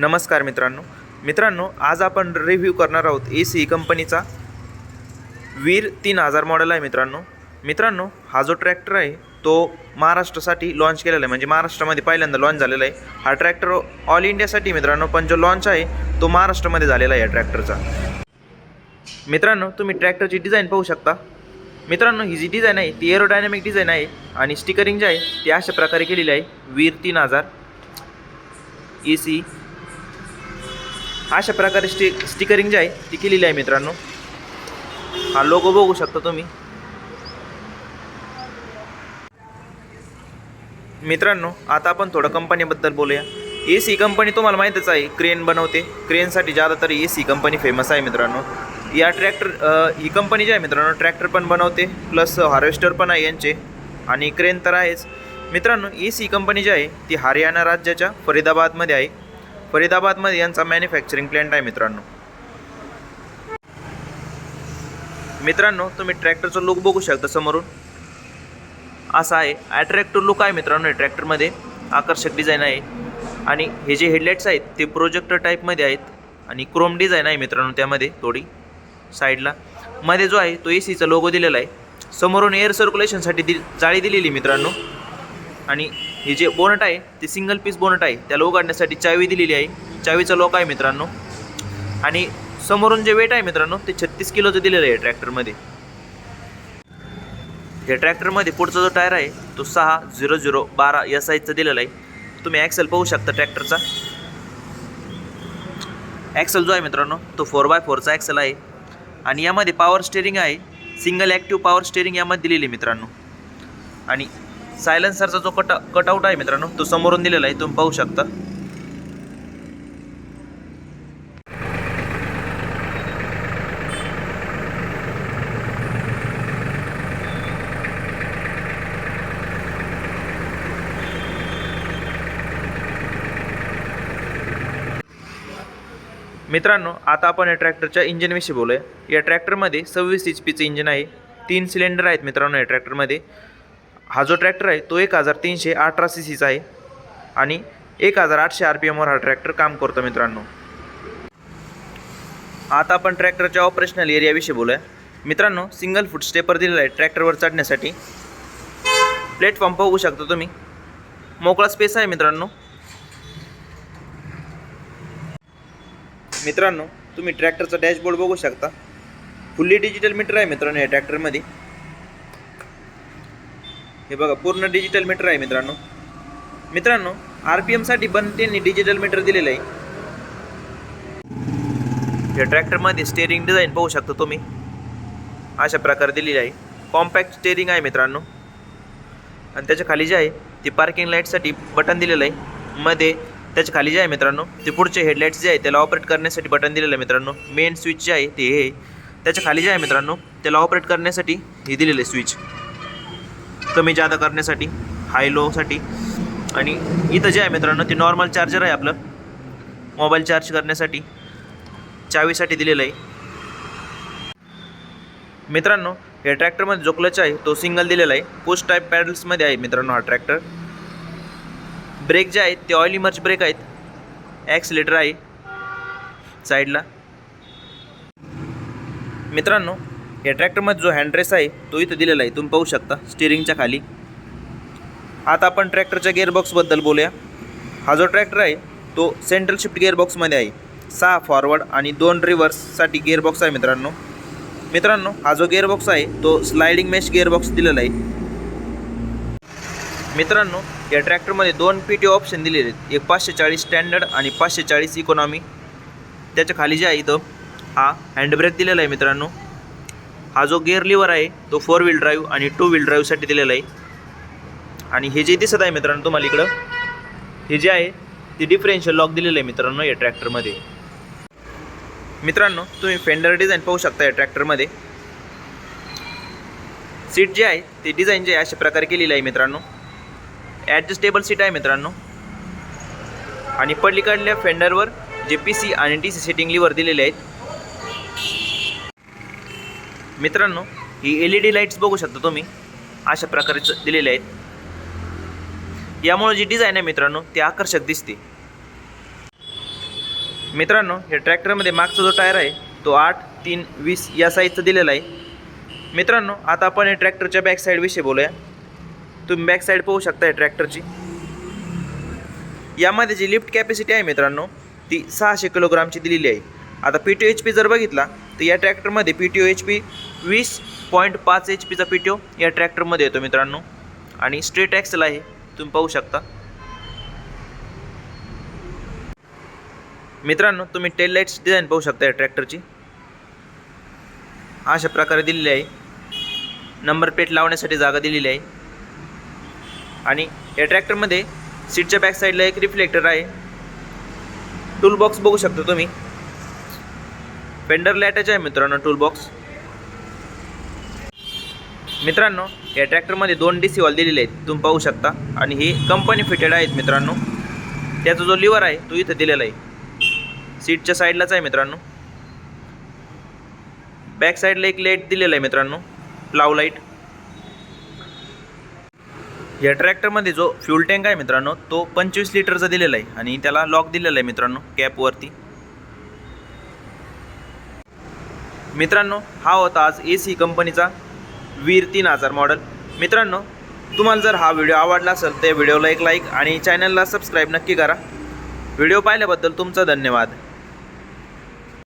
नमस्कार मित्रांनो. मित्रांनो आज आपण रिव्ह्यू करणार आहोत ए सी कंपनीचा वीर तीन हजार मॉडेल आहे मित्रांनो. मित्रांनो हा जो ट्रॅक्टर आहे तो महाराष्ट्रासाठी लॉन्च केलेला आहे. म्हणजे महाराष्ट्रामध्ये पहिल्यांदा लॉन्च झालेला आहे. हा ट्रॅक्टर ऑल इंडियासाठी मित्रांनो पण जो लॉन्च आहे तो महाराष्ट्रामध्ये झालेला आहे या ट्रॅक्टरचा मित्रांनो तुम्ही ट्रॅक्टरची डिझाईन पाहू शकता. मित्रांनो ही जी डिझाईन आहे ती एरोडायनॅमिक डिझाईन आहे आणि स्टिकरिंग जे आहे ती अशा प्रकारे केलेली आहे. वीर तीन हजार. ए सी अशा प्रकारे स्टि स्टिकरिंग जी आहे ती केलेली आहे मित्रांनो. हा लोगो बघू शकता तुम्ही. मित्रांनो आता आपण थोडं कंपनीबद्दल बोलूया. ए सी कंपनी तुम्हाला माहीतच आहे क्रेन बनवते. क्रेनसाठी ज्यादातर ए सी कंपनी फेमस आहे मित्रांनो. या ट्रॅक्टर ही कंपनी जी आहे मित्रांनो ट्रॅक्टर पण बनवते प्लस हार्वेस्टर पण आहे यांचे. आणि क्रेन तर आहेच. मित्रांनो ए सी कंपनी जी आहे ती हरियाणा राज्याच्या फरीदाबादमध्ये आहे. फरीदाबादमध्ये यांचा मॅन्युफॅक्चरिंग प्लॅन्ट आहे मित्रांनो. मित्रांनो तुम्ही ट्रॅक्टरचा लुक बघू शकता समोरून. असा आहे. अट्रॅक्टिव्ह लुक आहे मित्रांनो या ट्रॅक्टरमध्ये आकर्षक डिझाईन आहे. आणि हे जे हेडलाईट्स आहेत ते प्रोजेक्टर टाईपमध्ये आहेत. आणि क्रोम डिझाईन आहे मित्रांनो त्यामध्ये थोडी साईडला. मध्ये जो आहे तो ए सीचा लोगो दिलेला आहे. समोरून एअर सर्क्युलेशनसाठी दि जाळी दिलेली मित्रांनो. आणि हे जे बोनट आहे ते सिंगल पीस बोनट आहे त्याला उघडण्यासाठी चावी दिलेली आहे. चावीचा लोक आहे मित्रांनो. आणि समोरून जे वेट आहे मित्रांनो ते छत्तीस किलोचं दिलेलं आहे ट्रॅक्टरमध्ये या ट्रॅक्टरमध्ये पुढचा जो टायर आहे तो सहा झिरो झिरो बारा या साईजचा दिलेला आहे. तुम्ही ॲक्सेल पाहू शकता ट्रॅक्टरचा ॲक्सेल जो आहे मित्रांनो तो फोर बाय फोरचा ॲक्सेल आहे. आणि यामध्ये पॉवर स्टेरिंग आहे. सिंगल ॲक्टिव्ह पॉवर स्टेरिंग यामध्ये दिलेली आहे मित्रांनो. आणि सायलेन्सरचा जो कट कटआउट आहे मित्रांनो तो समोरून दिलेला आहे तुम्ही पाहू शकता. मित्रांनो आता आपण या ट्रॅक्टरच्या इंजिनविषयी बोलूया. या ट्रॅक्टरमध्ये सव्वीस एच पीचं इंजिन आहे तीन सिलेंडर आहेत मित्रांनो या ट्रॅक्टरमध्ये हा जो ट्रॅक्टर आहे तो एक हजार तीनशे अठरा सी सीचा आहे आणि एक हजार आठशे आर पी एमवर हा ट्रॅक्टर काम करतो मित्रांनो. आता आपण ट्रॅक्टरच्या ऑपरेशनल एरियाविषयी बोलूया. मित्रांनो सिंगल फूट स्टेपर दिलेला आहे ट्रॅक्टरवर चढण्यासाठी. प्लॅटफॉर्म पाहू शकता तुम्ही. मोकळा स्पेस आहे मित्रांनो. मित्रांनो तुम्ही ट्रॅक्टरचा डॅशबोर्ड बघू शकता. फुल्ली डिजिटल मीटर आहे मित्रांनो या ट्रॅक्टरमध्ये हे बघा पूर्ण डिजिटल मीटर आहे मित्रांनो. मित्रांनो आर पी एमसाठी बंद त्यांनी डिजिटल मीटर दिलेलं आहे. या ट्रॅक्टरमध्ये स्टेअरिंग डिझाईन पाहू शकता तुम्ही. अशा प्रकारे दिलेली आहे. कॉम्पॅक्ट स्टेअरिंग आहे मित्रांनो. आणि त्याच्याखाली जे आहे ते पार्किंग लाईटसाठी बटन दिलेलं आहे. मध्ये त्याच्याखाली जे आहे मित्रांनो ते पुढचे हेडलाईट्स जे आहे त्याला ऑपरेट करण्यासाठी बटन दिलेलं आहे मित्रांनो. मेन स्विच जे आहे ते हे. आहे. त्याच्याखाली जे आहे मित्रांनो त्याला ऑपरेट करण्यासाठी हे दिलेलं आहे स्विच कमी जादा करण्यासाठी हाय लोसाठी आणि इथं जे आहे मित्रांनो ते नॉर्मल चार्जर आहे आपलं. मोबाईल चार्ज करण्यासाठी चावीसाठी दिलेलं आहे. मित्रांनो या ट्रॅक्टरमध्ये जो क्लच आहे तो सिंगल दिलेला आहे. पोस्ट टाईप पॅडल्समध्ये आहे मित्रांनो हा ट्रॅक्टर ब्रेक जे आहेत ते ऑइल इमर्च ब्रेक आहेत. ॲक्सिलेटर आहे. साईडला मित्रांनो या ट्रॅक्टरमध्ये जो हँडरेस आहे तो इथं दिलेला आहे. तुम्ही पाहू शकता स्टिअरिंगच्या खाली. आता आपण ट्रॅक्टरच्या गिअरबॉक्सबद्दल बोलूया. हा जो ट्रॅक्टर आहे तो सेंट्रल शिफ्ट गिअरबॉक्समध्ये आहे. सहा फॉरवर्ड आणि दोन रिव्हर्ससाठी गिअरबॉक्स आहे मित्रांनो. मित्रांनो हा जो गिअरबॉक्स आहे तो स्लायडिंग मेश गिअरबॉक्स दिलेला आहे. मित्रांनो या ट्रॅक्टरमध्ये दोन पी टी ऑप्शन दिलेले आहेत. एक पाचशे चाळीस स्टँडर्ड आणि पाचशे चाळीस इकॉनॉमी त्याच्याखाली जे आहे इथं हा हँडब्रेक दिलेला आहे मित्रांनो. हा जो गेअर लिव्हर आहे तो फोर व्हील ड्राईव्ह आणि टू व्हील ड्राईव्हसाठी दिलेला आहे. आणि हे जे दिसत आहे मित्रांनो तुम्हाला इकडं हे जे आहे ते डिफरेन्शियल लॉक दिलेलं आहे मित्रांनो या ट्रॅक्टरमध्ये मित्रांनो तुम्ही फेंडर डिझाईन पाहू शकता या ट्रॅक्टरमध्ये सीट जे आहे ते डिझाईन जे आहे अशा प्रकारे केलेलं आहे मित्रांनो. ॲडजस्टेबल सीट आहे मित्रांनो. आणि पलीकडल्या फेंडरवर जे पी सी आणि टी सी सेटिंग लिव्हर दिलेले आहेत मित्रांनो ही एल ई डी लाईट्स बघू शकता तुम्ही. अशा प्रकारे दिलेले आहेत. यामुळे जी डिझाईन आहे मित्रांनो ती आकर्षक दिसते. मित्रांनो हे ट्रॅक्टरमध्ये मागचा जो टायर आहे तो आठ तीन वीस या साईजचा दिलेला आहे. मित्रांनो आता आपण या ट्रॅक्टरच्या बॅक साईडविषयी बोलूया. तुम्ही बॅक साईड पाहू शकता या ट्रॅक्टरची यामध्ये जी लिफ्ट कॅपॅसिटी आहे मित्रांनो ती सहाशे किलोग्रामची दिलेली आहे. आता पी टी एच पी जर बघितला तर या ट्रॅक्टरमध्ये P T O H P वीस पॉईंट पाच एच पीचा पी टी ओ या ट्रॅक्टरमध्ये येतो मित्रांनो. आणि स्ट्रेट ॲक्सेल आहे. तुम्ही पाहू शकता. मित्रांनो तुम्ही टेल लाईट्स डिझाईन पाहू शकता या ट्रॅक्टरची. अशा प्रकारे दिलेली आहे. नंबर प्लेट लावण्यासाठी जागा दिलेली आहे. आणि या ट्रॅक्टरमध्ये सीटच्या बॅक साईडला एक रिफ्लेक्टर आहे. टूल बॉक्स बघू शकता तुम्ही. पेंडर लॅटच आहे मित्रांनो टूल बॉक्स मित्रांनो या ट्रॅक्टरमध्ये दोन डी सी वॉल दिलेले आहेत. तुम्ही पाहू शकता. आणि हे कंपनी फिटेड आहेत मित्रांनो. त्याचा जो लिव्हर आहे तो इथं दिलेला आहे. सीटच्या साईडलाच आहे मित्रांनो. बॅक साईडला एक लाइट दिलेला आहे मित्रांनो. प्लाव लाइट या ट्रॅक्टरमध्ये जो फ्यूल टँक आहे मित्रांनो तो पंचवीस लिटरचा दिलेला आहे. आणि त्याला लॉक दिलेला आहे मित्रांनो कॅपवरती मित्रांनो हा होता आज ए सी कंपनीचा वीर तीन हजार मॉडेल. मित्रांनो तुम्हाला जर हा व्हिडिओ आवडला असेल तर या व्हिडिओला एक लाईक आणि चॅनलला सबस्क्राईब नक्की करा. व्हिडिओ पाहिल्याबद्दल तुमचा धन्यवाद.